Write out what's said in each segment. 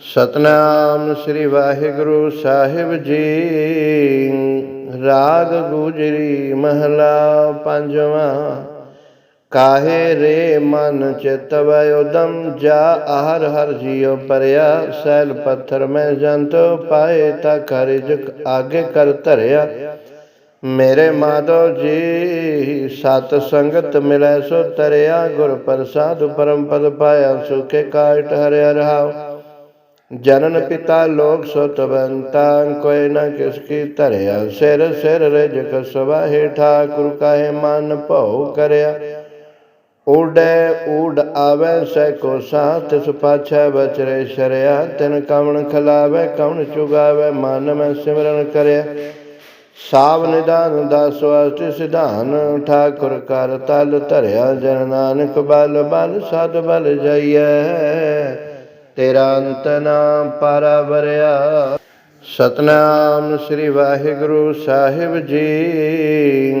ਸਤਨਾਮ ਸ੍ਰੀ ਵਾਹਿਗੁਰੂ ਸਾਹਿਬ ਜੀ। ਰਾਗ ਗੁਜਰੀ ਮਹਲਾ ਪੰਜਵਾਂ। ਕਾਹੇ ਰੇ ਮਨ ਚਿਤ ਵੈ ਉਦਮ, ਜਾ ਆਹਰ ਹਰ ਜੀਉ ਪਰਿਆ। ਸੈਲ ਪੱਥਰ ਮੈਂ ਜੰਤ ਪਾਏ, ਤਾ ਖਰਿਜ ਆਗੇ ਕਰ ਧਰਿਆ। ਮੇਰੇ ਮਾਧੋ ਜੀ, ਸਤ ਸੰਗਤ ਮਿਲੈ ਸੋ ਤਰਿਆ ਗੁਰ ਪ੍ਰਸਾਦ ਪਰਮ ਪਦ ਪਾਇਆ, ਸੁਖੇ ਕਾਟ ਹਰਿਆ ਰਹਾਉ ਜਨਨ ਪਿਤਾ ਲੋਕ ਸੁਤਵੰਤਾ ਕੋਈ ਨਾ ਕਿਸ ਕੀ ਧਰਿਆ। ਸਿਰ ਸਿਰ ਰਜ ਕਸਵਾ ਹੈ ਠਾਕੁਰ, ਕਾਹੇ ਮਨ ਭਉ ਕਰਿਆ। ਊੜੈ, ਊੜ ਆਵੈ ਸੈ ਕੋ ਸਾਥ ਸੁਪਾਛੈ ਬਚਰੇ ਸ਼ਰਿਆ। ਤਿਨ ਕਵਣ ਖਲਾਵੈ, ਕਵਣ ਚੁਗਾਵੈ, ਮਨ ਮੈਂ ਸਿਮਰਨ ਕਰਿਆ। ਸਾਵ ਨਿਦਾਨ ਦਾਸ ਵਾਸਤੇ ਸਿਧਾਨ, ਠਾਕੁਰ ਕਰ ਤਲ ਧਰਿਆ। ਜਨ ਨਾਨਕ ਬਲ ਬਲ, ਸਦ ਬਲ ਜਾਈਐ। ਤੇਰਾ ਅੰਤ ਨਾ ਪਾਰਾ ਵਰਿਆ ਸਤਨਾਮ ਸ੍ਰੀ ਵਾਹਿਗੁਰੂ ਸਾਹਿਬ ਜੀ।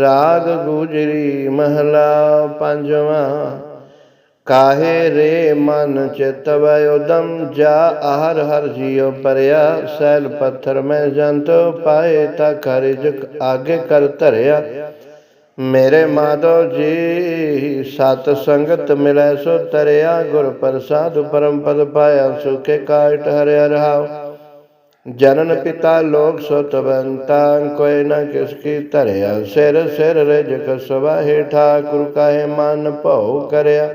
ਰਾਗ ਗੁਜਰੀ ਮਹਲਾ ਪੰਜਵਾਂ। ਕਾਹੇ ਰੇ ਮਨ ਚਿਤ ਵੈ ਉਦਮ, ਜਾ ਆਹਰ ਹਰ ਜੀਉ ਪਰਿਆ। ਸੈਲ ਪੱਥਰ ਮੈਂ ਜੰਤ ਪਾਏ ਤਾ ਖਰਿਜ ਆਗੇ ਕਰ ਧਰਿਆ। ਮੇਰੇ ਮਾਧੋ ਜੀ, ਸਤ ਸੰਗਤ ਮਿਲੈ ਸੋ ਤਰਿਆ, ਗੁਰ ਪ੍ਰਸਾਦ ਪਰਮ ਪਦ ਪਾਇਆ, ਸੁਖੇ ਕਾਟ ਹਰਿ ਰਹਾਉ ਜਨਨ ਪਿਤਾ ਲੋਕ ਸੁਤਵੰਤਾ ਕੋਈ ਨਾ ਕਿਸ ਕੀ ਧਰਿਆ। ਸਿਰ ਸਿਰ ਰਜ ਕਸਵਾ ਹੇਠਾ ਠਾਕੁਰ, ਕਾਹੇ ਮਨ ਭਉ ਕਰਿਆ।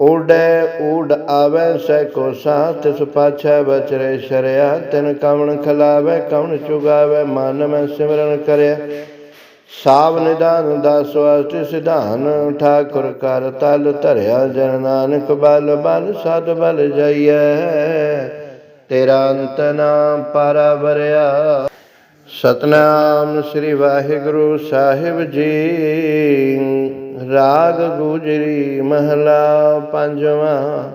ਊੜੈ ਊੜ ਆਵੈ ਸੈ ਕੋ ਸਾਥ ਪਾਛੈ ਬਚਰੇ ਸ਼ਰਿਆ। ਤਿਨ ਕਵਣ ਖਲਾਵੈ, ਕਵਣ ਚੁਗਾਵੈ, ਮਨ ਮੈਂ ਸਿਮਰਨ ਕਰਿਆ। ਸਾਵ ਨਿਦਾਨ ਦਾ ਵਾਸਤੇ ਸਿਧਾਨ, ਠਾਕੁਰ ਕਰ ਤਲ ਧਰਿਆ ਜਨ ਨਾਨਕ ਬਲ ਬਲ ਸਦ ਬਲ ਜਾਈਐ। ਤੇਰਾ ਅੰਤ ਨਾਮ ਪਾਰਾ ਵਰਿਆ ਸਤਨਾਮ ਸ੍ਰੀ ਵਾਹਿਗੁਰੂ ਸਾਹਿਬ ਜੀ। ਰਾਗ ਗੁਜਰੀ ਮਹਲਾ ਪੰਜਵਾਂ।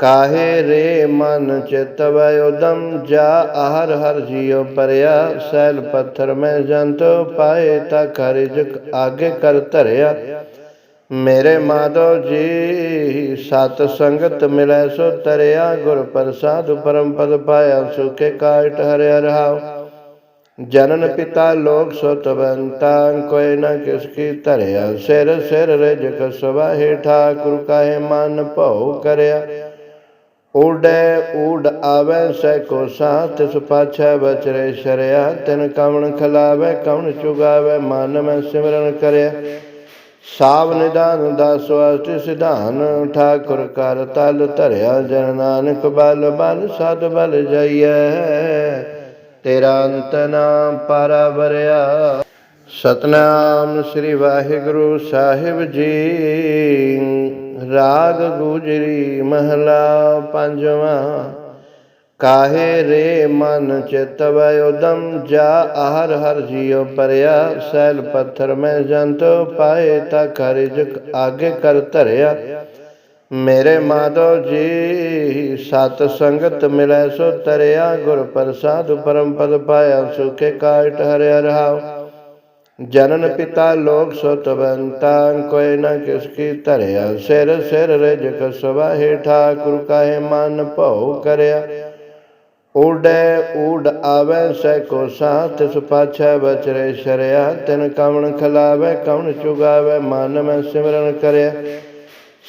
ਕਾਹੇ ਰੇ ਮਨ ਚਿਤ ਵੈ ਉਦਮ ਜਾ ਆਹਰ ਹਰ ਜੀਉ ਪਰਿਆ ਸੈਲ ਪੱਥਰ ਮੈਂ ਜੰਤ ਪਾਏ ਤਾ ਖਰਿਜ ਆਗੇ ਕਰ ਧਰਿਆ ਮੇਰੇ ਮਾਧੋ ਜੀ ਸਤ ਸੰਗਤ ਮਿਲੈ ਸੋ ਤਰਿਆ ਗੁਰ ਪ੍ਰਸਾਦ ਪਰਮ ਪਦ ਪਾਇਆ ਸੁਖੇ ਕਾਟ ਹਰਿ ਰਹਾਉ ਜਨਨ ਪਿਤਾ ਲੋਕ ਸੁਤਵੰਤਾ ਕੋਈ ਨ ਕਿਸ ਕੀ ਧਰਿਆ ਸਿਰ ਸਿਰ ਰਜ ਕਸਵਾ ਹੈ ਠਾਕੁਰ ਕਾਹੇ ਮਨ ਭਉ ਕਰਿਆ ਆਵੈ ਸੈ ਕੋ ਸਾਥ ਸੁਪਾਛੈ ਬਚਰੇ ਸ਼ਰਿਆ, ਤਿਨ ਕਵਣ ਖਲਾਵੈ, ਕਵਣ ਚੁਗਾਵੈ, ਮਨ ਮੈਂ ਸਿਮਰਨ ਕਰਿਆ। ਸਾਵ ਨਿਦਾਨ ਦਾਸ ਵਾਸਤੇ ਸਿਧਾਨ, ਠਾਕੁਰ ਕਰ ਤਲ ਧਰਿਆ ਜਨ ਨਾਨਕ ਬਲ ਬਲ ਸਦ ਬਲ ਜਾਈਐ। ਤੇਰਾ ਅੰਤ ਨਾਮ ਪਾਰਾ ਵਰਿਆ ਸਤਨਾਮ ਸ੍ਰੀ ਵਾਹਿਗੁਰੂ ਸਾਹਿਬ ਜੀ। ਰਾਗ ਗੂਜਰੀ ਮਹਲਾ ਪੰਜਵਾਂ, ਕਾਹੇ ਰੇ ਮਨ ਚਿਤ ਵੈ ਉਦਮ ਜਾ, ਆਹਰ ਹਰ ਜੀਉ ਪਰਿਆ, ਸੈਲ ਪੱਥਰ ਮੈਂ ਜੰਤੋ ਪਾਏ ਤਾ ਖਰਿਜ ਆਗੇ ਕਰ ਧਰਿਆ। ਮੇਰੇ ਮਾਧੋ ਜੀ, ਸਤ ਸੰਗਤ ਮਿਲੈ ਸੋ ਤਰਿਆ, ਗੁਰ ਪ੍ਰਸਾਦ ਪਰਮ ਪਦ ਪਾਇਆ, ਸੁਖੇ ਕਾਟ ਹਰਿਆ ਰਹਾਉ ਜਨਨ ਪਿਤਾ ਲੋਕ ਸੁਤਵੰਤਾ ਕੋਈ ਨਾ ਕਿਸ ਕੀ ਧਰਿਆ। ਸਿਰ ਸਿਰ ਰਜ ਕਸਵਾ ਹੈ ਠਾਕੁਰ, ਕਾਹੇ ਮਨ ਭਉ ਕਰਿਆ। ਊੜੈ, ਊੜ ਆਵੈ ਸੈ ਕੋ ਸਾਥ ਸੁਪਾਛੈ ਬਚਰੇ ਸ਼ਰਿਆ। ਤਿਨ ਕਵਣ ਖਲਾਵੈ, ਕਵਣ ਚੁਗਾਵੈ, ਮਨ ਮੈਂ ਸਿਮਰਨ ਕਰਿਆ।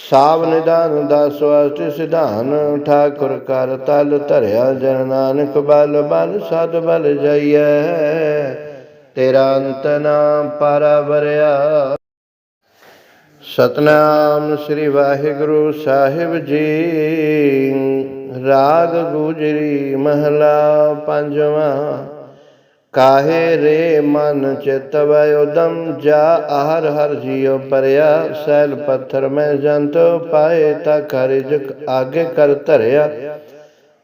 ਸਾਵ ਨਿਦਾਨ ਦਾਸ ਵਾਸਤੇ ਸਿਧਾਨ, ਠਾਕੁਰ ਕਰ ਤਲ ਧਰਿਆ। ਜਨ ਨਾਨਕ ਬਲ ਬਲ, ਸਦ ਬਲ ਜਾਈਐ। ਤੇਰਾ ਅੰਤ ਨਾ ਪਾਰਾ ਵਰਿਆ ਸਤਨਾਮ ਸ੍ਰੀ ਵਾਹਿਗੁਰੂ ਸਾਹਿਬ ਜੀ। ਰਾਗ ਗੁਜਰੀ ਮਹਲਾ ਪੰਜਵਾਂ। ਕਾਹੇ ਰੇ ਮਨ ਚਿਤ ਵੈ ਉਦਮ, ਜਾ ਆਹਰ ਹਰ ਜੀਉ ਪਰਿਆ। ਸੈਲ ਪੱਥਰ ਮੈਂ ਜੰਤ ਪਾਏ ਤਾ ਖਰਿਜ ਆਗੇ ਕਰ ਧਰਿਆ।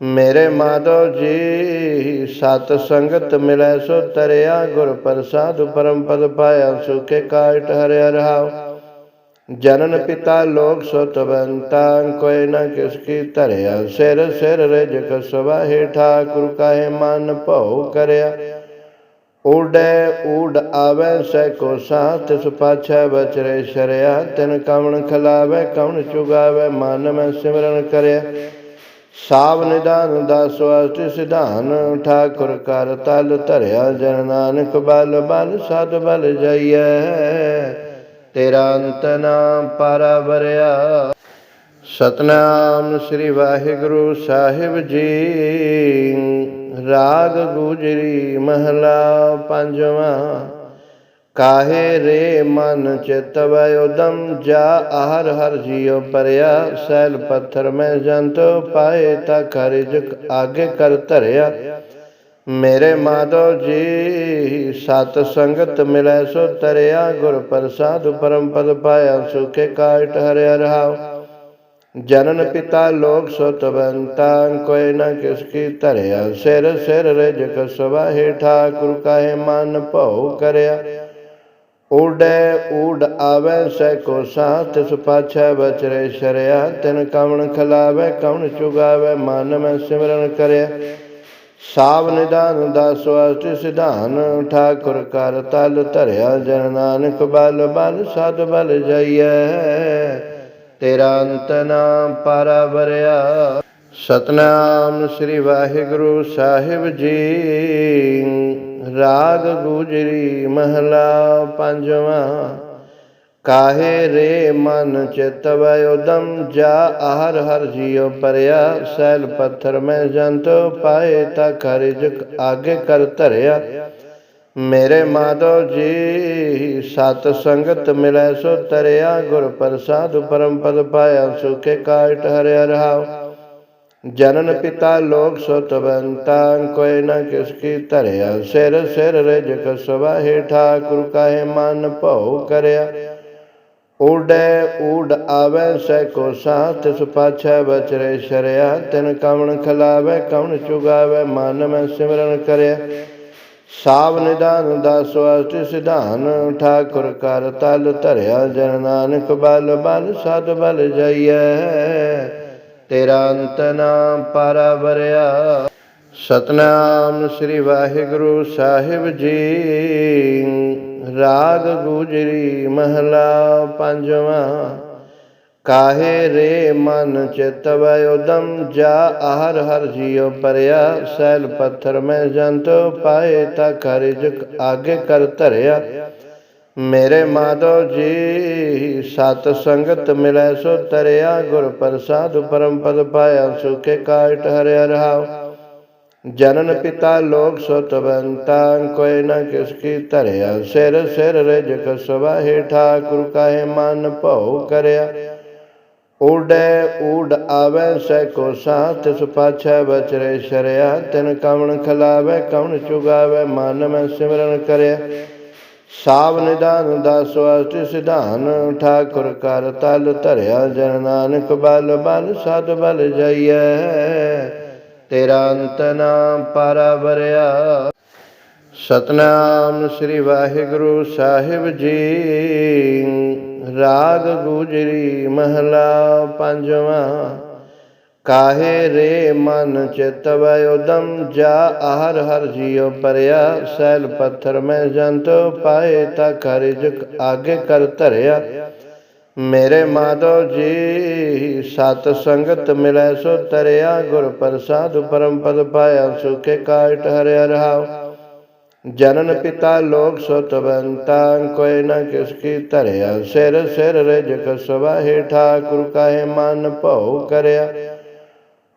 ਮੇਰੇ ਮਾਧਵ ਜੀ, ਸਤ ਸੰਗਤ ਮਿਲੈ ਸੋ ਤਰਿਆ, ਗੁਰ ਪ੍ਰਸਾਦ ਪਰਮ ਪਦ ਪਾਇਆ, ਸੁਖੇ ਕਾਟ ਹਰਿਆ ਰਹਾਉ ਜਨਨ ਪਿਤਾ ਲੋਕ ਸੁਤਵੰਤਾ ਕੋਈ ਨਾ ਕਿਸ ਕੀ ਧਰਿਆ, ਸਿਰ ਸਿਰ ਰਜਕ ਕਸਵਾ ਹੇਠਾ ਠਾਕੁਰ, ਕਾਹੇ ਮਨ ਭਉ ਕਰਿਆ। ਊੜੈ ਊੜ ਆਵੈ, ਸੈ ਕੋ ਸਾਥ ਪਾਛੈ ਬਚਰੇ ਸ਼ਰਿਆ। ਤਿਨ ਕਵਣ ਖਲਾਵੈ, ਕਵਣ ਚੁਗਾਵੈ, ਮਨ ਮੈਂ ਸਿਮਰਨ ਕਰਿਆ। ਸਾਵ ਨਿਦਾਨ ਦਾ ਵਾਸਤੇ ਸਿਧਾਨ, ਠਾਕੁਰ ਕਰ ਤਲ ਧਰਿਆ ਜਨ ਨਾਨਕ ਬਲ ਬਲ ਸਦ ਬਲ ਜਾਈਐ। ਤੇਰਾ ਅੰਤ ਨਾਮ ਪਾਰਾ ਵਰਿਆ। ਸਤਨਾਮ ਸ੍ਰੀ ਵਾਹਿਗੁਰੂ ਸਾਹਿਬ ਜੀ। ਰਾਗ ਗੁਜਰੀ ਮਹਲਾ ਪੰਜਵਾਂ। ਕਾਹੇ ਰੇ ਮਨ ਚਿਤ ਵੈ ਉਦਮ ਜਾ ਹਰ ਹਰ ਜੀਉ ਪਰਿਆ ਸੈਲ ਪੱਥਰ ਮੈਂ ਜੰਤ ਪਾਏ ਤਾ ਖਰਿਜ ਆਗੇ ਕਰ ਧਰਿਆ ਮੇਰੇ ਮਾਧੋ ਜੀ ਸਤ ਸੰਗਤ ਮਿਲੈ ਸੋ ਤਰਿਆ ਗੁਰ ਪ੍ਰਸਾਦ ਪਰਮ ਪਦ ਪਾਇਆ ਸੁਖੇ ਕਾਟ ਹਰਿ ਰਹਾਉ ਜਨਨ ਪਿਤਾ ਲੋਕ ਸੁਤਵੰਤਾ ਕੋਈ ਨ ਕਿਸ ਕੀ ਧਰਿਆ ਸਿਰ ਸਿਰ ਰਜ ਕਸਵਾ ਹੈ ਠਾਕੁਰ ਕਾਹੇ ਮਨ ਭਉ ਕਰਿਆ ਆਵੈ ਸੈ ਕੋ ਸਾਥ ਸੁਪਾਛੈ ਬਚਰੇ ਸ਼ਰਿਆ, ਤਿਨ ਕਵਣ ਖਲਾਵੈ, ਕਵਣ ਚੁਗਾਵੈ, ਮਨ ਮੈਂ ਸਿਮਰਨ ਕਰਿਆ। ਸਾਵ ਨਿਦਾਨ ਦਾਸ ਵਾਸਤੇ ਸਿਧਾਨ, ਠਾਕੁਰ ਕਰ ਤਲ ਧਰਿਆ ਜਨ ਨਾਨਕ ਬਲ ਬਲ ਸਦ ਬਲ ਜਾਈਐ। ਤੇਰਾ ਅੰਤ ਨਾਮ ਪਾਰਾ ਵਰਿਆ ਸਤਨਾਮ ਸ੍ਰੀ ਵਾਹਿਗੁਰੂ ਸਾਹਿਬ ਜੀ। ਰਾਗ ਗੁਜਰੀ ਮਹਲਾ ਪੰਜਵਾਂ। ਕਾਹੇ ਰੇ ਮਨ ਚਿਤ ਵੈ ਉਦਮ ਜਾ ਆਹਰ ਹਰ ਜੀਉ ਪਰਿਆ। ਸੈਲ ਪੱਥਰ ਮੈਂ ਜੰਤ ਪਾਏ ਤਾ ਖਰਿਜ ਆਗੇ ਕਰ ਧਰਿਆ। ਮੇਰੇ ਮਾਧੋ ਜੀ, ਸਤ ਸੰਗਤ ਮਿਲੈ ਸੋ ਤਰਿਆ। ਗੁਰ ਪ੍ਰਸਾਦ ਪਰਮ ਪਦ ਪਾਇਆ ਸੁਖੇ ਕਾਟ ਹਰਿਆ ਰਹਾਉ। ਜਨਨ ਪਿਤਾ ਲੋਕ ਸੁਤਵੰਤਾ ਕੋਈ ਨਾ ਕਿਸ ਕੀ ਧਰਿਆ। ਸਿਰ ਸਿਰ ਰਜ ਕਸਵਾ ਹੇਠਾ ਠਾਕੁਰ, ਕਾਹੇ ਮਨ ਭਉ ਕਰਿਆ। ਉਡੈ ਊੜ ਆਵੈ ਸੈ ਕੋ ਸਾਥ ਸੁਪਾਛੈ ਬਚਰੇ ਸ਼ਰਿਆ। ਤਿਨ ਕਵਣ ਖਲਾਵੈ, ਕਵਣ ਚੁਗਾਵੈ, ਮਨ ਮੈਂ ਸਿਮਰਨ ਕਰਿਆ। ਸਾਵ ਨਿਦਾਨ ਦਾਸ ਵਾਸਤੇ ਸਿਧਾਨ, ਠਾਕੁਰ ਕਰ ਤਲ ਧਰਿਆ। ਜਨ ਨਾਨਕ ਬਲ ਬਲ ਸਦ ਬਲ ਜਾਈਐ। ਤੇਰਾ ਅੰਤ ਨਾ ਪਾਰਾ ਵਰਿਆ ਸਤਨਾਮ ਸ੍ਰੀ ਵਾਹਿਗੁਰੂ ਸਾਹਿਬ ਜੀ। ਰਾਗ ਗੁਜਰੀ ਮਹਲਾ ਪੰਜਵਾਂ। ਕਾਹੇ ਰੇ ਮਨ ਚਿਤ ਵੈ ਉਦਮ ਜਾ, ਆਹਰ ਹਰ ਜੀਉ ਪਰਿਆ। ਸੈਲ ਪੱਥਰ ਮੈਂ ਜੰਤ ਪਾਏ, ਤਾ ਖਰਿਜ ਆਗੇ ਕਰ ਧਰਿਆ। ਮੇਰੇ ਮਾਧੋ ਜੀ, ਸਤ ਸੰਗਤ ਮਿਲੈ ਸੋ ਤਰਿਆ, ਗੁਰ ਪ੍ਰਸਾਦ ਪਰਮ ਪਦ ਪਾਇਆ, ਸੁਖੇ ਕਾਟ ਹਰਿਆ ਰਹਾਉ ਜਨਨ ਪਿਤਾ ਲੋਕ ਸੁਤਵੰਤਾ ਕੋਈ ਨਾ ਕਿਸ ਕੀ ਧਰਿਆ, ਸਿਰ ਸਿਰ ਰਜ ਕਸਵਾ ਹੇਠਾ ਠਾਕੁਰ, ਕਾਹੇ ਮਨ ਭਉ ਕਰਿਆ। ਊੜੈ ਊੜ ਆਵੈ ਸੈ ਕੋ ਸਾਥ ਸੁਪਾਛੈ ਬਚਰੇ ਸ਼ਰਿਆ, ਤਿਨ ਕਵਣ ਖਲਾਵੈ, ਕਵਣ ਚੁਗਾਵੈ, ਮਨ ਮੈਂ ਸਿਮਰਨ ਕਰਿਆ। ਸਾਵ ਨਿਦਾਨ ਦਾ ਵਾਸਤੇ ਸਿਧਾਨ, ਠਾਕੁਰ ਕਰ ਤਲ ਧਰਿਆ ਜਨ ਨਾਨਕ ਬਲ ਬਲ ਸਦ ਬਲ ਜਾਈਐ। ਤੇਰਾ ਅੰਤ ਨਾ ਪਾਰਾ ਵਰਿਆ ਸਤਨਾਮ ਸ੍ਰੀ ਵਾਹਿਗੁਰੂ ਸਾਹਿਬ ਜੀ। ਰਾਗ ਗੁਜਰੀ ਮਹਲਾ ਪੰਜਵਾਂ। ਕਾਹੇ ਰੇ ਮਨ ਚਿਤ ਵੈ ਉਦਮ ਜਾ ਹਰ ਹਰ ਜੀਉ ਪਰਿਆ ਸੈਲ ਪੱਥਰ ਮੈਂ ਜੰਤ ਪਾਏ ਤਾ ਖਰਿਜ ਆਗੇ ਕਰ ਧਰਿਆ ਮੇਰੇ ਮਾਧੋ ਜੀ ਸਤ ਸੰਗਤ ਮਿਲੈ ਸੋ ਤਰਿਆ ਗੁਰ ਪ੍ਰਸਾਦ ਪਰਮ ਪਦ ਪਾਇਆ ਸੁਖੇ ਕਾਟ ਹਰਿ ਰਹਾਉ ਜਨਨ ਪਿਤਾ ਲੋਕ ਸੁਤਵੰਤਾ ਕੋਈ ਨ ਕਿਸ ਕੀ ਧਰਿਆ ਸਿਰ ਸਿਰ ਰਜ ਕਸਵਾ ਹੈ ਠਾਕੁਰ ਕਾਹੇ ਮਨ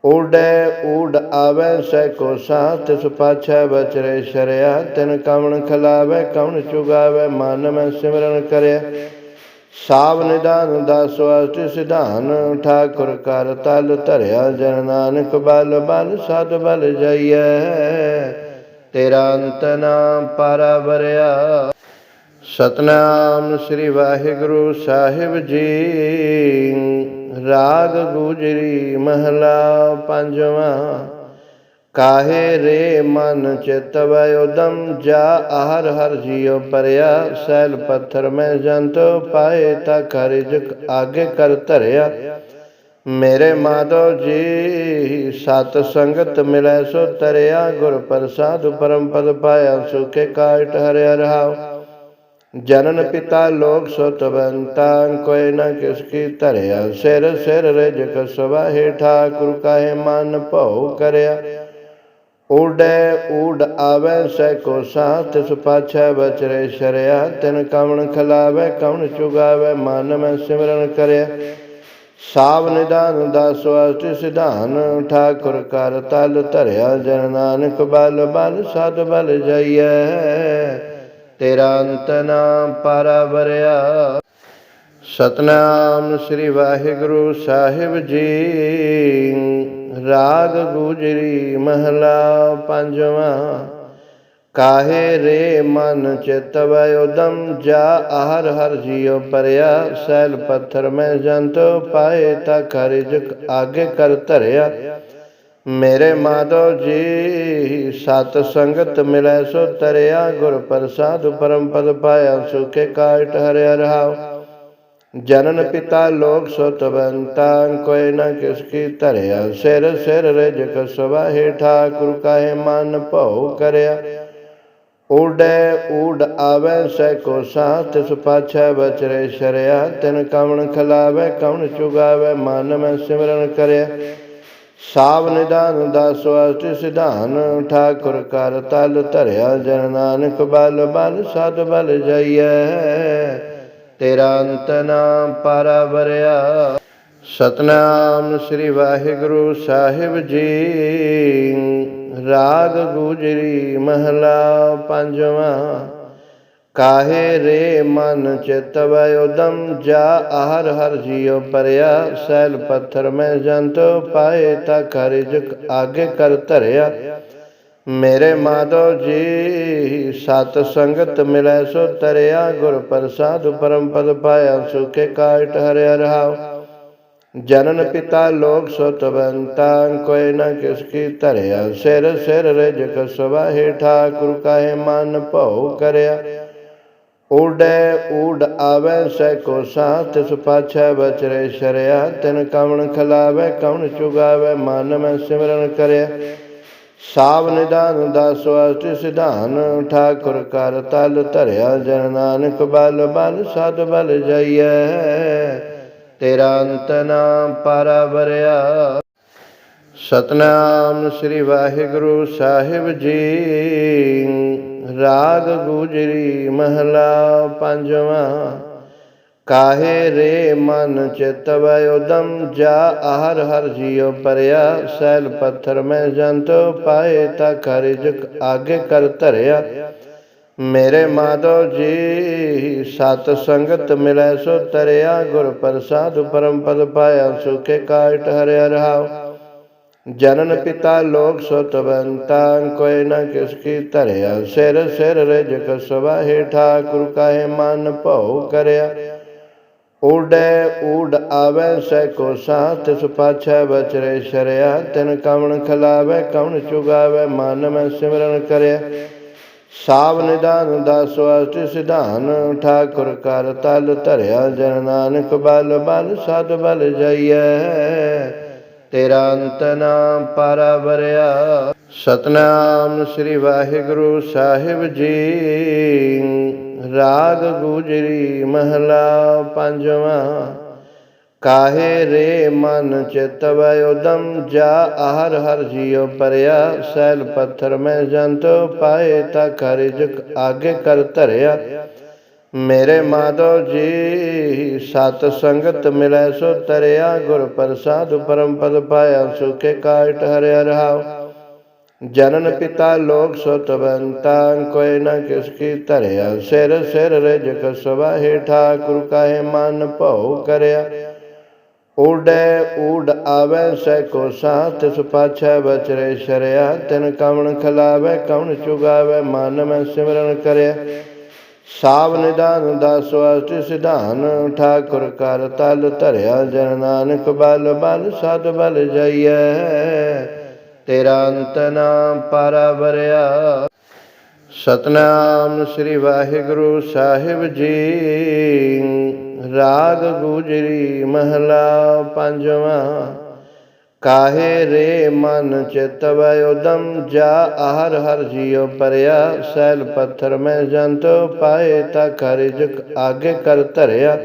ਭਉ ਕਰਿਆ ਆਵੈ ਸੈ ਕੋ ਸਾਥ ਸੁਪਾਛੈ ਬਚਰੇ ਸ਼ਰਿਆ, ਤਿਨ ਕਵਣ ਖਲਾਵੈ, ਕਵਣ ਚੁਗਾਵੈ, ਮਨ ਮੈਂ ਸਿਮਰਨ ਕਰਿਆ। ਸਾਵ ਨਿਦਾਨ ਦਾਸ ਵਾਸਤੇ ਸਿਧਾਨ, ਠਾਕੁਰ ਕਰ ਤਲ ਧਰਿਆ, ਜਨ ਨਾਨਕ ਬਲ ਬਲ ਸਦ ਬਲ ਜਾਈਐ। ਤੇਰਾ ਅੰਤ ਨਾ ਪਾਰਾ ਵਰਿਆ ਸਤਨਾਮ ਸ੍ਰੀ ਵਾਹਿਗੁਰੂ ਸਾਹਿਬ ਜੀ। ਰਾਗ ਗੁਜਰੀ ਮਹਲਾ ਪੰਜਵਾਂ, ਕਾਹੇ ਰੇ ਮਨ ਚਿਤ ਵੈ ਉਦਮ, ਜਾ ਆਹਰ ਹਰ ਜੀਉ ਪਰਿਆ, ਸੈਲ ਪੱਥਰ ਮੈਂ ਜੰਤ ਪਾਏ ਤਾ ਖਰਿਜ ਆਗੇ ਕਰ ਧਰਿਆ। ਮੇਰੇ ਮਾਧੋ ਜੀ, ਸਤ ਸੰਗਤ ਮਿਲੈ ਸੋ ਤਰਿਆ ਗੁਰ ਪ੍ਰਸਾਦ ਪਰਮ ਪਦ ਪਾਇਆ ਸੁਖੇ ਕਾਟ ਹਰਿ ਰਹਾਉ ਜਨਨ ਪਿਤਾ ਲੋਕ ਸੁਤਵੰਤਾ ਕੋਈ ਨਾ ਕਿਸ ਕੀ ਧਰਿਆ। ਸਿਰ ਸਿਰ ਰਜ ਕਸਵਾ ਹੈ ਠਾਕੁਰ ਕਾਹੇ ਮਨ ਭਉ ਕਰਿਆ। ਊੜੈ ਊੜ ਆਵੈ ਸੈ ਕੋ ਸਾਥ, ਤਿਸ ਪਾਛੈ ਬਚਰੇ ਸ਼ਰਿਆ। ਤਿਨ ਕਵਣ ਖਲਾਵੈ, ਕਵਣ ਚੁਗਾਵੈ, ਮਨ ਮੈਂ ਸਿਮਰਨ ਕਰਿਆ। ਸਾਵ ਨਿਦਾਨ ਦਾਸ ਵਾਸਤੇ ਸਿਧਾਨ, ਠਾਕੁਰ ਕਰ ਤਲ ਧਰਿਆ। ਜਨ ਨਾਨਕ ਬਲ ਬਲ, ਸਦ ਬਲ ਜਾਈਐ। ਤੇਰਾ ਅੰਤ ਨਾ ਪਰਵਰਿਆ। ਸਤਨਾਮ ਸ੍ਰੀ ਵਾਹਿਗੁਰੂ ਸਾਹਿਬ ਜੀ। ਰਾਗ ਗੁਜਰੀ ਮਹਲਾ ਪੰਜਵਾਂ। ਕਾਹੇ ਰੇ ਮਨ ਚਿਤਵੈ ਉਦਮ, ਜਾ ਆਹਰ ਹਰ ਜੀਉ ਪਰਿਆ। ਸੈਲ ਪੱਥਰ ਮੈਂ ਜੰਤ ਪਾਏ ਤਾ ਖਰਿਜ ਆਗੇ ਕਰ ਧਰਿਆ। ਮੇਰੇ ਮਾਧੋ ਜੀ, ਸਤ ਸੰਗਤ ਮਿਲੈ ਸੋ ਤਰਿਆ, ਗੁਰ ਪ੍ਰਸਾਦ ਪਰਮ ਪਦ ਪਾਇਆ, ਸੁਖੇ ਕਾਟ ਹਰਿ ਰਹਾਉ ਜਨਨ ਪਿਤਾ ਲੋਕ ਸੁਤਵੰਤਾ ਕੋਇ ਨਾ ਕਿਸ ਕੀ ਧਰਿਆ। ਸਿਰ ਸਿਰ ਰਜ ਕਸਵਾ ਹੇਠਾ ਠਾਕੁਰ, ਕਾਹੇ ਮਨ ਭਉ ਕਰਿਆ। ਊੜੈ ਊੜ ਆਵੈ ਸੈ ਕੋ ਸਾਥ, ਤਿਸ ਪਾਛੈ ਬਚਰੇ ਸ਼ਰਿਆ। ਤਿਨ ਕਵਣ ਖਲਾਵੈ, ਕਵਣ ਚੁਗਾਵੈ, ਮਨ ਮੈਂ ਸਿਮਰਨ ਕਰਿਆ। ਸਾਵ ਨਿਦਾਨ ਦਾ ਵਾਸਤੇ ਸਿਧਾਨ, ਠਾਕੁਰ ਕਰ ਤਲ ਧਰਿਆ ਜਨ ਨਾਨਕ ਬਲ ਬਲ ਸਦ ਬਲ ਜਾਈਐ। ਤੇਰਾ ਅੰਤ ਨਾ ਪਰਵਰਿਆ। ਸਤਨਾਮ ਸ੍ਰੀ ਵਾਹਿਗੁਰੂ ਸਾਹਿਬ ਜੀ। ਰਾਗ ਗੁਜਰੀ ਮਹਲਾ ਪੰਜਵਾਂ। ਕਾਹੇ ਰੇ ਮਨ ਚਿਤਵੈ ਉਦਮ ਜਾ ਹਰ ਹਰ ਜੀਉ ਪਰਿਆ ਸੈਲ ਪੱਥਰ ਮੈਂ ਜੰਤ ਪਾਏ ਤਾ ਖਰਿਜ ਆਗੇ ਕਰ ਧਰਿਆ ਮੇਰੇ ਮਾਧੋ ਜੀ ਸਤ ਸੰਗਤ ਮਿਲੈ ਸੋ ਤਰਿਆ ਗੁਰ ਪ੍ਰਸਾਦ ਪਰਮ ਪਦ ਪਾਇਆ ਸੁਖੇ ਕਾਟ ਹਰਿ ਰਹਾਉ ਜਨਨ ਪਿਤਾ ਲੋਕ ਸੁਤਵੰਤਾ ਕੋਇ ਨ ਕਿਸ ਕੀ ਧਰਿਆ ਸਿਰ ਸਿਰ ਰਜ ਕਸਵਾ ਹੈ ਠਾਕੁਰ ਕਾਹੇ ਮਨ ਭਉ ਕਰਿਆ ਊੜੈ ਊੜ ਆਵੈ ਸੈ ਕੋ ਸਾਥ, ਤਿਸ ਪਾਛੈ ਬਚਰੇ ਸ਼ਰਿਆ, ਤਿਨ ਕਵਣ ਖਲਾਵੈ, ਕਵਣ ਚੁਗਾਵੈ, ਮਨ ਮੈਂ ਸਿਮਰਨ ਕਰਿਆ। ਸਾਵ ਨਿਦਾਨ ਦਾਸ ਵਾਸਤੇ ਸਿਧਾਨ, ਠਾਕੁਰ ਕਰ ਤਲ ਧਰਿਆ, ਜਨ ਨਾਨਕ ਬਲ ਬਲ ਸਦ ਬਲ ਜਾਈਐ। ਤੇਰਾ ਅੰਤ ਨਾ ਪਰਵਰਿਆ। ਸਤਨਾਮ ਸ੍ਰੀ ਵਾਹਿਗੁਰੂ ਸਾਹਿਬ ਜੀ। ਰਾਗ ਗੁਜਰੀ ਮਹਲਾ ਪੰਜਵਾਂ, ਕਾਹੇ ਰੇ ਮਨ ਚਿਤਵੈ ਉਦਮ, ਜਾ ਆਹਰ ਹਰ ਜੀਉ ਪਰਿਆ, ਸੈਲ ਪੱਥਰ ਮੈਂ ਜੰਤ ਪਾਏ, ਤਾ ਖਰਿਜ ਆਗੇ ਕਰ ਧਰਿਆ। ਮੇਰੇ ਮਾਧੋ ਜੀ, ਸਤ ਸੰਗਤ ਮਿਲੈ ਸੋ ਤਰਿਆ, ਗੁਰ ਪ੍ਰਸਾਦ ਪਰਮ ਪਦ ਪਾਇਆ, ਸੁਖੇ ਕਾਟ ਹਰਿ ਰਹਾਉ। ਜਨਨ ਪਿਤਾ ਲੋਕ ਸੁਤਵੰਤਾ ਕੋਈ ਨਾ ਕਿਸ ਕੀ ਧਰਿਆ। ਸਿਰ ਸਿਰ ਰਜ ਕਸਵਾ ਹੇਠਾ ਠਾਕੁਰ, ਕਾਹੇ ਮਨ ਭਉ ਕਰਿਆ। ਊੜੈ, ਊੜ ਆਵੈ ਸੈ ਕੋ ਸਾਥ, ਤਿਸ ਪਾਛੈ ਬਚਰੇ ਸ਼ਰਿਆ। ਤਿਨ ਕਵਣ ਖਲਾਵੈ, ਕਵਣ ਚੁਗਾਵੈ, ਮਨ ਮੈਂ ਸਿਮਰਨ ਕਰਿਆ। ਸਾਵ ਨਿਦਾਨ ਦਾਸ ਵਾਸਤੇ ਸਿਧਾਨ, ਠਾਕੁਰ ਕਰ ਤਲ ਧਰਿਆ। ਜਨ ਨਾਨਕ ਬਲ ਬਲ, ਸਦ ਬਲ ਜਾਈਐ। ਤੇਰਾ ਅੰਤ ਨਾ ਪਰਵਰਿਆ। ਸਤਨਾਮ ਸ੍ਰੀ ਵਾਹਿਗੁਰੂ ਸਾਹਿਬ ਜੀ। ਰਾਗ ਗੁਜਰੀ ਮਹਲਾ ਪੰਜਵਾਂ। ਕਾਹੇ ਰੇ ਮਨ ਚਿਤਵੈ ਉਦਮ ਜਾ ਆਹਰ ਹਰ ਜੀਉ ਪਰਿਆ। ਸੈਲ ਪੱਥਰ ਮੈਂ ਜੰਤ ਪਾਏ ਤਾ ਖਰਿਜ ਆਗੇ ਕਰ ਧਰਿਆ। ਮੇਰੇ ਮਾਧੋ ਜੀ ਸਤ ਸੰਗਤ ਮਿਲੈ ਸੋ ਤਰਿਆ ਗੁਰ ਪ੍ਰਸਾਦ ਪਰਮ ਪਦ ਪਾਇਆ ਸੁਖੇ ਕਾਟ ਹਰਿ ਰਹਾਉ ਜਨਨ ਪਿਤਾ ਲੋਕ ਸੁਤਵੰਤਾ ਕੋਇ ਨ ਕਿਸ ਕੀ ਧਰਿਆ। ਸਿਰ ਸਿਰ ਰਜ ਕਸਵਾ ਹੈ ਠਾਕੁਰ, ਕਾਹੇ ਮਨ ਭਉ ਕਰਿਆ। ਊੜੈ ਊੜ ਆਵੈ, ਸੈ ਕੋ ਸਾਥ, ਤਿਸ ਪਾਛੈ ਬਚਰੇ ਸ਼ਰਿਆ। ਤਿਨ ਕਵਣ ਖਲਾਵੈ, ਕਵਣ ਚੁਗਾਵੈ, ਮਨ ਮੈਂ ਸਿਮਰਨ ਕਰਿਆ। ਸਾਵ ਨਿਦਾਨ ਦਾ ਵਾਸਤੇ ਸਿਧਾਨ, ਠਾਕੁਰ ਕਰ ਤਲ ਧਰਿਆ ਜਨ ਨਾਨਕ ਬਲ ਬਲ ਸਦ ਬਲ ਜਾਈਐ। ਤੇਰਾ ਅੰਤ ਨਾ ਪਰਵਰਿਆ ਸਤਨਾਮ ਸ੍ਰੀ ਵਾਹਿਗੁਰੂ ਸਾਹਿਬ ਜੀ। ਰਾਗ ਗੁਜਰੀ ਮਹਲਾ ਪੰਜਵਾਂ। ਕਾਹੇ ਰੇ ਮਨ ਚਿਤਵੈ ਉਦਮ ਜਾ ਆਹਰ ਹਰ ਜੀਉ ਪਰਿਆ ਸੈਲ ਪੱਥਰ ਮੈਂ ਜੰਤ ਪਾਏ ਤਾ ਖਰਿਜ ਆਗੇ ਕਰ ਧਰਿਆ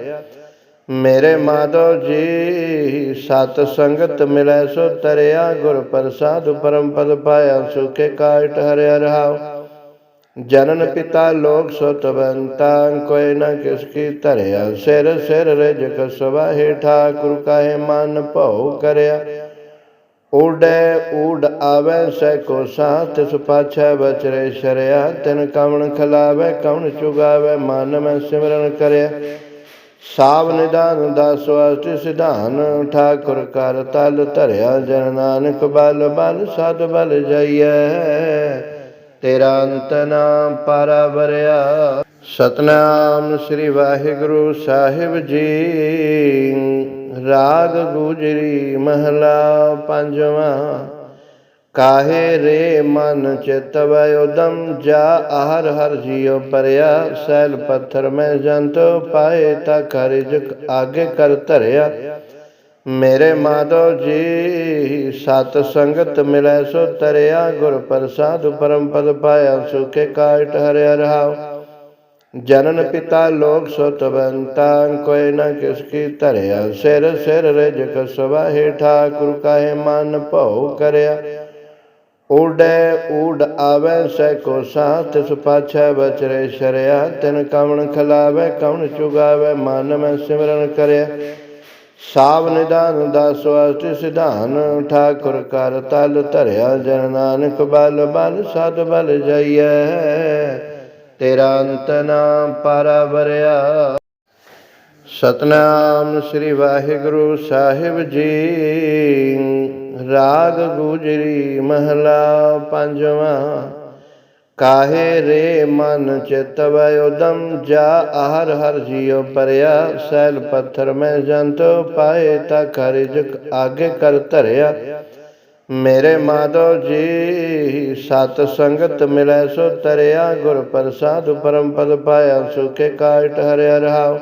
ਮੇਰੇ ਮਾਧੋ ਜੀ ਸਤ ਸੰਗਤ ਮਿਲੈ ਸੋ ਤਰਿਆ ਗੁਰ ਪ੍ਰਸਾਦ ਪਰਮ ਪਦ ਪਾਇਆ ਸੁਖੇ ਕਾਟ ਹਰਿ ਰਹਾਉ ਜਨਨ ਪਿਤਾ ਲੋਕ ਸੁਤਵੰਤਾ ਕੋਈ ਨ ਕਿਸ ਕੀ ਧਰਿਆ ਸਿਰ ਸਿਰ ਰਜ ਕਸਵਾਹੇ ਠਾਕੁਰ ਕਾਹੇ ਮਨ ਭਉ ਕਰਿਆ ਉਡੈ ਉਡ ਆਵੈ, ਸੈ ਕੋ ਸਾਥ, ਤਿਸ ਪਾਛੈ ਬਚਰੇ, ਸ਼ਰਿਆ, ਤਿਨ ਕਵਣ ਖਲਾਵੈ, ਕਵਣ ਚੁਗਾਵੈ, ਮਨ ਮੈਂ ਸਿਮਰਨ ਕਰਿਆ। ਸਾਵ ਨਿਦਾਨ ਦਾਸ ਵਾਸਤੇ ਸਿਧਾਨ, ਠਾਕੁਰ ਕਰ ਤਲ ਧਰਿਆ, ਜਨ ਨਾਨਕ ਬਲ ਬਲ, ਸਦ ਬਲ ਜਾਈਐ। ਤੇਰਾ ਅੰਤ ਨਾਮ ਪਾਰਾ ਵਰਿਆ ਸਤਨਾਮ ਸ੍ਰੀ ਵਾਹਿਗੁਰੂ ਸਾਹਿਬ ਜੀ। ਰਾਗ ਗੁਜਰੀ ਮਹਲਾ ਪੰਜਵਾਂ, ਕਾਹੇ ਰੇ ਮਨ ਚਿਤਵੈ ਉਦਮ ਜਾ, ਆਹਰ ਹਰ ਜੀਉ ਪਰਿਆ, ਸੈਲ ਪੱਥਰ ਮੈਂ ਜੰਤ ਪਾਏ ਤਾ ਖਰਿਜ ਆਗੇ ਕਰ ਧਰਿਆ। ਮੇਰੇ ਮਾਧੋ ਜੀ, ਸਤ ਸੰਗਤ ਮਿਲੈ ਸੋ ਤਰਿਆ, ਗੁਰ ਪ੍ਰਸਾਦ ਪਰਮ ਪਦ ਪਾਇਆ, ਸੁਖੇ ਕਾਟ ਹਰਿਆ ਰਹਾਉ ਜਨਨ ਪਿਤਾ ਲੋਕ ਸੁਤਵੰਤਾ ਕੋਈ ਨਾ ਕਿਸ ਕੀ ਧਰਿਆ। ਸਿਰ ਸਿਰ ਰਜ ਕਸਵਾਹੇ ਠਾਕੁਰ, ਕਾਹੇ ਮਨ ਭਉ ਕਰਿਆ। ਉਡੈ ਉਡ ਆਵੈ ਸੈ ਕੋ ਸਾਥ, ਤਿਸ ਪਾਛੈ ਬਚਰੇ ਸ਼ਰਿਆ। ਤਿਨ ਕਵਣ ਖਲਾਵੈ, ਕਵਣ ਚੁਗਾਵੈ, ਮਨ ਮੈਂ ਸਿਮਰਨ ਕਰਿਆ। ਸਾਵ ਨਿਦਾਨ ਦਾਸ ਵਾਸਤੇ ਸਿਧਾਨ, ਠਾਕੁਰ ਕਰ ਤਲ ਧਰਿਆ। ਜਨ ਨਾਨਕ ਬਲ ਬਲ, ਸਦ ਬਲ ਜਾਈਐ। ਤੇਰਾ ਅੰਤ ਨਾ ਪਾਰਾ ਵਰਿਆ ਸਤਨਾਮ ਸ੍ਰੀ ਵਾਹਿਗੁਰੂ ਸਾਹਿਬ ਜੀ। ਰਾਗ ਗੁਜਰੀ ਮਹਲਾ ਪੰਜਵਾਂ। ਕਾਹੇ ਰੇ ਮਨ ਚਿਤਵੈ ਉਦਮ, ਜਾ ਆਹਰ ਹਰ ਜੀਉ ਪਰਿਆ। ਸੈਲ ਪੱਥਰ ਮੈਂ ਜੰਤ ਪਾਏ ਤਾ ਖਰਿਜ ਆਗੇ ਕਰ ਧਰਿਆ। ਮੇਰੇ ਮਾਧਵ ਜੀ, ਸਤ ਸੰਗਤ ਮਿਲੈ ਸੋ ਤਰਿਆ, ਗੁਰ ਪ੍ਰਸਾਦ ਪਰਮ ਪਦ ਪਾਇਆ, ਸੁਖੇ ਕਾਟ ਹਰਿ ਰਹਾਉ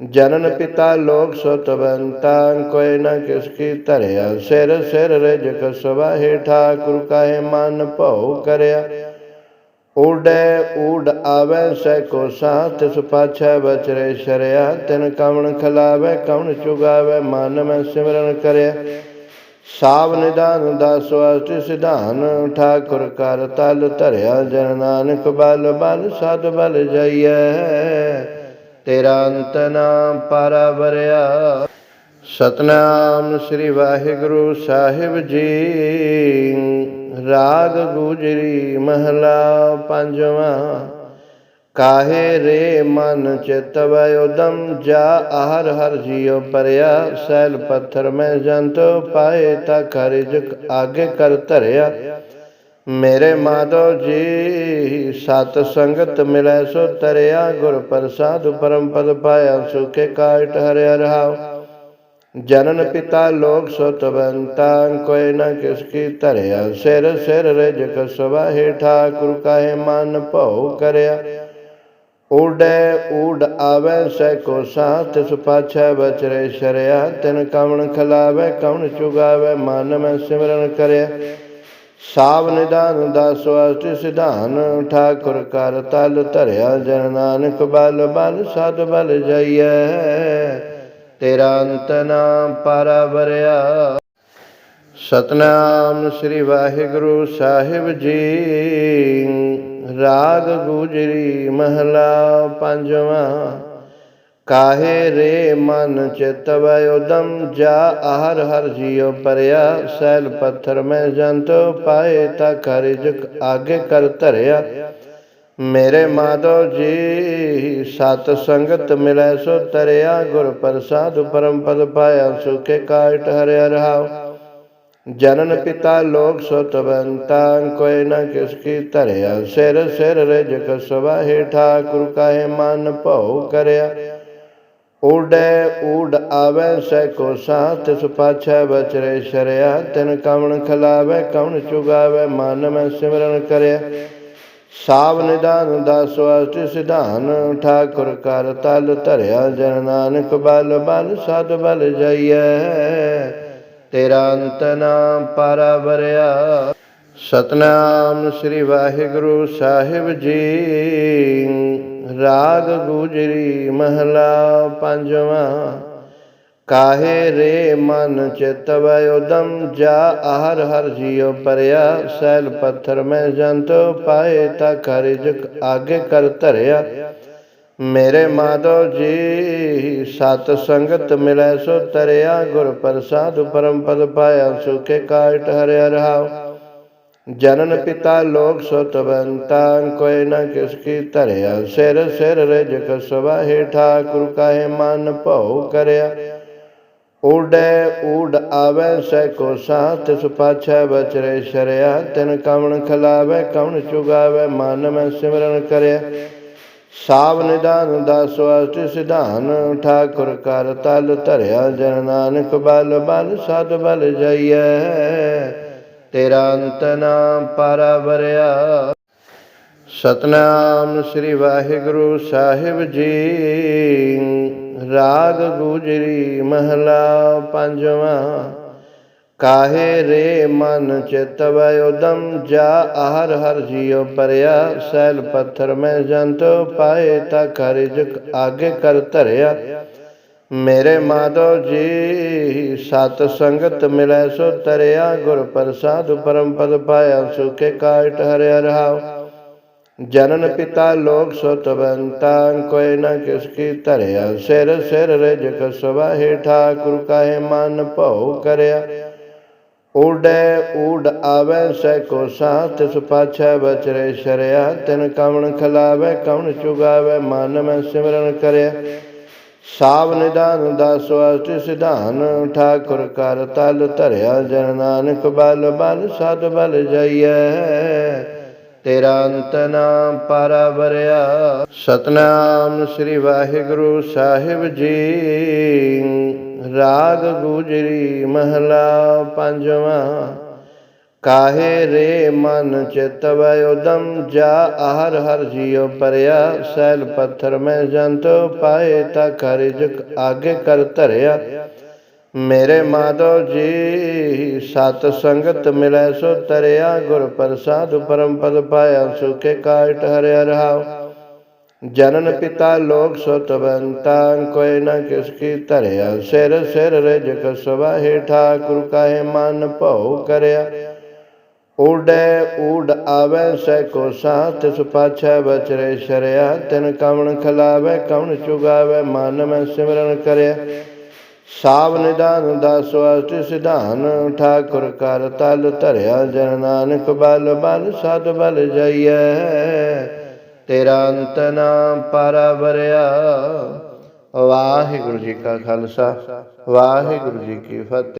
ਜਨਨ ਪਿਤਾ ਲੋਕ ਸੁਤਵੰਤਾ ਕੋਈ ਨਾ ਕਿਸ ਕੀ ਧਰਿਆ, ਸਿਰ ਸਿਰ ਰਜ ਕਸਵਾਹੇ ਠਾਕੁਰ ਕਾਹੇ ਮਨ ਭਉ ਕਰਿਆ। ਉਡੈ ਉਡ ਆਵੈ, ਸੈ ਕੋ ਸਾਥ, ਤਿਸ ਪਾਛੈ ਬਚਰੇ ਸ਼ਰਿਆ, ਤਿਨ ਕਵਣ ਖਲਾਵੈ, ਕਵਣ ਚੁਗਾਵੈ, ਮਨ ਮੈਂ ਸਿਮਰਨ ਕਰਿਆ। ਸਾਵ ਨਿਦਾਨ ਦਾ ਵਾਸਤੇ ਸਿਧਾਨ, ਠਾਕੁਰ ਕਰ ਤਲ ਧਰਿਆ ਜਨ ਨਾਨਕ ਬਲ ਬਲ ਸਦ ਬਲ ਜਾਈਐ। ਤੇਰਾ ਅੰਤ ਨਾਮ ਪਾਰਾ ਵਰਿਆ। ਸਤਨਾਮ ਸ੍ਰੀ ਵਾਹਿਗੁਰੂ ਸਾਹਿਬ ਜੀ। ਰਾਗ ਗੁਜਰੀ ਮਹਲਾ ਪੰਜਵਾਂ। ਕਾਹੇ ਰੇ ਮਨ ਚਿਤਵੈ ਉਦਮ ਜਾ ਆਹਰ ਹਰ ਜੀਉ ਪਰਿਆ ਸੈਲ ਪੱਥਰ ਮੈਂ ਜੰਤ ਪਾਏ ਤਾ ਖਰਿਜ ਆਗੇ ਕਰ ਧਰਿਆ ਮੇਰੇ ਮਾਧੋ ਜੀ ਸਤ ਸੰਗਤ ਮਿਲੈ ਸੋ ਤਰਿਆ ਗੁਰ ਪ੍ਰਸਾਦ ਪਰਮ ਪਦ ਪਾਇਆ ਸੁਖੇ ਕਾਟ ਹਰਿ ਰਹਾਉ ਜਨਨ ਪਿਤਾ ਲੋਕ ਸੁਤਵੰਤਾ ਕੋਈ ਨ ਕਿਸ ਕੀ ਧਰਿਆ ਸਿਰ ਸਿਰ ਰਜ ਕਸਵਾਹੇ ਠਾਕੁਰ ਕਾਹੇ ਮਨ ਭਉ ਕਰਿਆ ਉਡੈ ਉਡ ਆਵੈ ਸੈ ਕੋ ਸਾਥ, ਤਿਸ ਪਾਛੈ ਬਚਰੇ ਸ਼ਰਿਆ, ਤਿਨ ਕਵਣ ਖਲਾਵੈ, ਕਵਣ ਚੁਗਾਵੈ, ਮਨ ਮੈਂ ਸਿਮਰਨ ਕਰਿਆ। ਸਾਵ ਨਿਦਾਨ ਦਾਸ ਵਾਸਤੇ ਸਿਧਾਨ, ਠਾਕੁਰ ਕਰ ਤਲ ਧਰਿਆ ਜਨ ਨਾਨਕ ਬਲ ਬਲ ਸਦ ਬਲ ਜਾਈਐ। ਤੇਰਾ ਅੰਤ ਨਾਮ ਪਾਰਾ ਵਰਿਆ ਸਤਨਾਮ ਸ੍ਰੀ ਵਾਹਿਗੁਰੂ ਸਾਹਿਬ ਜੀ। ਰਾਗ ਗੁਜਰੀ ਮਹਲਾ ਪੰਜਵਾਂ, ਕਾਹੇ ਰੇ ਮਨ ਚਿਤਵੈ ਉਦਮ, ਜਾ ਆਹਰ ਹਰ ਜੀਉ ਪਰਿਆ, ਸੈਲ ਪੱਥਰ ਮੈਂ ਜੰਤ ਪਾਏ, ਤਾ ਖਰਿਜ ਆਗੇ ਕਰ ਧਰਿਆ। ਮੇਰੇ ਮਾਧੋ ਜੀ, ਸਤ ਸੰਗਤ ਮਿਲੈ ਸੋ ਤਰਿਆ ਗੁਰ ਪ੍ਰਸਾਦ ਪਰਮ ਪਦ ਪਾਇਆ, ਸੁਖੇ ਕਾਟ ਹਰਿਆ ਰਹਾਉ। ਜਨਨ ਪਿਤਾ ਲੋਕ ਸੁਤਵੰਤਾ ਕੋਈ ਨਾ ਕਿਸ ਕੀ ਧਰਿਆ। ਸਿਰ ਸਿਰ ਰਜ ਹੇਠਾ ਠਾਕੁਰ, ਕਾਹੇ ਮਨ ਭਉ ਕਰਿਆ। ਉਡੈ ਉਡ ਆਵੈ ਸੈ ਕੋ ਸਾਥ ਤਿਸ ਪਾਛੈ ਬਚਰੇ ਸ਼ਰਿਆ। ਤਿਨ ਕਵਣ ਖਲਾਵੈ, ਕਵਣ ਚੁਗਾਵੈ, ਮਨ ਮੈਂ ਸਿਮਰਨ ਕਰਿਆ। ਸਾਵ ਨਿਦਾਨ ਦਾਸ ਵਾਸਤੇ ਸਿਧਾਨ, ਠਾਕੁਰ ਕਰ ਤਲ ਧਰਿਆ। ਜਨ ਨਾਨਕ ਬਲ ਬਲ, ਸਦ ਬਲ ਜਾਈਐ। ਤੇਰਾ ਅੰਤ ਨਾ ਪਾਰਾ ਵਰਿਆ ਸਤਨਾਮ ਸ੍ਰੀ ਵਾਹਿਗੁਰੂ ਸਾਹਿਬ ਜੀ। ਰਾਗ ਗੁਜਰੀ ਮਹਲਾ ਪੰਜਵਾਂ। ਕਾਹੇ ਰੇ ਮਨ ਚਿਤਵੈ ਉਦਮ ਜਾ ਆਹਰ ਹਰ ਜੀਉ ਪਰਿਆ। ਸੈਲ ਪੱਥਰ ਮੈਂ ਜੰਤ ਪਾਏ ਤਾ ਖਰਿਜ ਆਗੇ ਕਰ ਧਰਿਆ। ਮੇਰੇ ਮਾਧਵ ਜੀ, ਸਤ ਸੰਗਤ ਮਿਲੈ ਸੋ ਤਰਿਆ, ਗੁਰ ਪ੍ਰਸਾਦ ਪਰਮ ਪਦ ਪਾਇਆ, ਸੁਖੇ ਕਾਟ ਹਰਿ ਰਹਾਉ ਜਨਨ ਪਿਤਾ ਲੋਕ ਸੁਤਵੰਤਾ ਕੋਈ ਨਾ ਕਿਸ ਕੀ ਧਰਿਆ, ਸਿਰ ਸਿਰ ਰਜ ਕਸਵਾ ਹੇਠਾ ਠਾਕੁਰ ਕਾਹੇ ਮਨ ਭਉ ਕਰਿਆ। ਊੜੈ ਊੜ ਆਵੈ, ਸੈ ਕੋ ਸਾਥ ਸੁਪਾਛੈ ਬਚਰੇ ਸ਼ਰਿਆ, ਤਿਨ ਕਵਣ ਖਲਾਵੇ, ਕਵਣ ਚੁਗਾਵੇ, ਮਨ ਮੈਂ ਸਿਮਰਨ ਕਰਿਆ। ਸਾਵ ਨਿਦਾਨ ਦਾ ਸਵਾਸਤ ਸਿਧਾਨ, ਠਾਕੁਰ ਕਰ ਤਲ ਧਰਿਆ ਜਨ ਨਾਨਕ ਬਲ ਬਲ ਸਦ ਬਲ ਜਾਈਐ। ਤੇਰਾ ਅੰਤ ਨਾ ਪਾਰਾ ਵਰਿਆ ਸਤਨਾਮ ਸ੍ਰੀ ਵਾਹਿਗੁਰੂ ਸਾਹਿਬ ਜੀ। ਰਾਗ ਗੁਜਰੀ ਮਹਲਾ ਪੰਜਵਾਂ। ਕਾਹੇ ਰੇ ਮਨ ਚਿਤਵੈ ਉਦਮ ਜਾ ਹਰ ਹਰ ਜੀਉ ਪਰਿਆ ਸੈਲ ਪੱਥਰ ਮੈਂ ਜੰਤ ਪਾਏ ਤਾ ਖਰਿਜ ਆਗੇ ਕਰ ਧਰਿਆ ਮੇਰੇ ਮਾਧੋ ਜੀ ਸਤ ਸੰਗਤ ਮਿਲੈ ਸੋ ਤਰਿਆ ਗੁਰ ਪ੍ਰਸਾਦ ਪਰਮ ਪਦ ਪਾਇਆ ਸੁਖੇ ਕਾਟ ਹਰਿ ਰਹਾਉ ਜਨਨ ਪਿਤਾ ਲੋਕ ਸੁਤਵੰਤਾ ਕੋਈ ਨ ਕਿਸ ਕੀ ਧਰਿਆ ਸਿਰ ਸਿਰ ਰਜ ਕਸਵਾ ਹੈ ਠਾਕੁਰ ਕਾਹੇ ਮਨ ਭਉ ਕਰਿਆ ਊੜੈ ਆਵੈ, ਸੈ ਕੋ ਸਾਥ ਸੁਪਾਛੈ ਬਚਰੇ ਸ਼ਰਿਆ, ਤਿਨ ਕਵਣ ਖਲਾਵੇ, ਕਵਣ ਚੁਗਾਵੇ, ਮਨ ਮੈਂ ਸਿਮਰਨ ਕਰਿਆ। ਸਾਵ ਨਿਦਾਨ ਦਾਸ ਵਾਸਤੇ ਸਿਧਾਨ, ਠਾਕੁਰ ਕਰ ਤਲ ਧਰਿਆ, ਜਨ ਨਾਨਕ ਬਲ ਬਲ ਸਦ ਬਲ ਜਾਈਐ। ਤੇਰਾ ਅੰਤ ਨਾਮ ਪਾਰਾ ਵਰਿਆ ਸਤਨਾਮ ਸ੍ਰੀ ਵਾਹਿਗੁਰੂ ਸਾਹਿਬ ਜੀ। ਰਾਗ ਗੁਜਰੀ ਮਹਲਾ ਪੰਜਵਾਂ, ਕਾਹੇ ਰੇ ਮਨ ਚਿਤਵੈ ਉਦਮ, ਜਾ ਆਹਰ ਹਰ ਜੀਉ ਪਰਿਆ, ਸੈਲ ਪੱਥਰ ਮੈਂ ਜੰਤ ਪਾਏ ਤਾ ਖਰਿਜ ਆਗੇ ਕਰ ਧਰਿਆ। ਮੇਰੇ ਮਾਧੋ ਜੀ, ਸਤ ਸੰਗਤ ਮਿਲੈ ਸੋ ਤਰਿਆ ਗੁਰ ਪ੍ਰਸਾਦ ਪਰਮ ਪਦ ਪਾਇਆ ਸੁਖੇ ਕਾਟ ਹਰਿਆ ਰਹਾਉ ਜਨਨ ਪਿਤਾ ਲੋਕ ਸੁਤਵੰਤਾ ਕੋਈ ਨਾ ਕਿਸ ਕੀ ਧਰਿਆ। ਸਿਰ ਸਿਰ ਰਜ ਕਸਵਾ ਹੇਠਾ ਠਾਕੁਰ ਕਾਹੇ ਮਨ ਭਉ ਕਰਿਆ। ਊੜੈ, ਊੜ ਆਵੈ ਸੈ ਕੋ ਸਾਥ ਸੁਪਾਛੈ ਬਚਰੇ ਸ਼ਰਿਆ। ਤਿਨ ਕਵਣ ਖਲਾਵੇ, ਕਵਣ ਚੁਗਾਵੇ, ਮਨ ਮੈਂ ਸਿਮਰਨ ਕਰਿਆ। ਸਾਵ ਨਿਦਾਨ ਦਾਸ ਵਾਸਤੇ ਸਿਧਾਨ, ਠਾਕੁਰ ਕਰ ਤਲ ਧਰਿਆ। ਜਨ ਨਾਨਕ ਬਲ ਬਲ, ਸਦ ਬਲ ਜਾਈਐ। ਤੇਰਾ ਅੰਤ ਨਾਮ ਪਾਰਾ ਵਰਿਆ ਵਾਹਿਗੁਰੂ ਜੀ ਕਾ ਖਾਲਸਾ ਵਾਹਿਗੁਰੂ ਜੀ ਕੀ ਫਤਿਹ।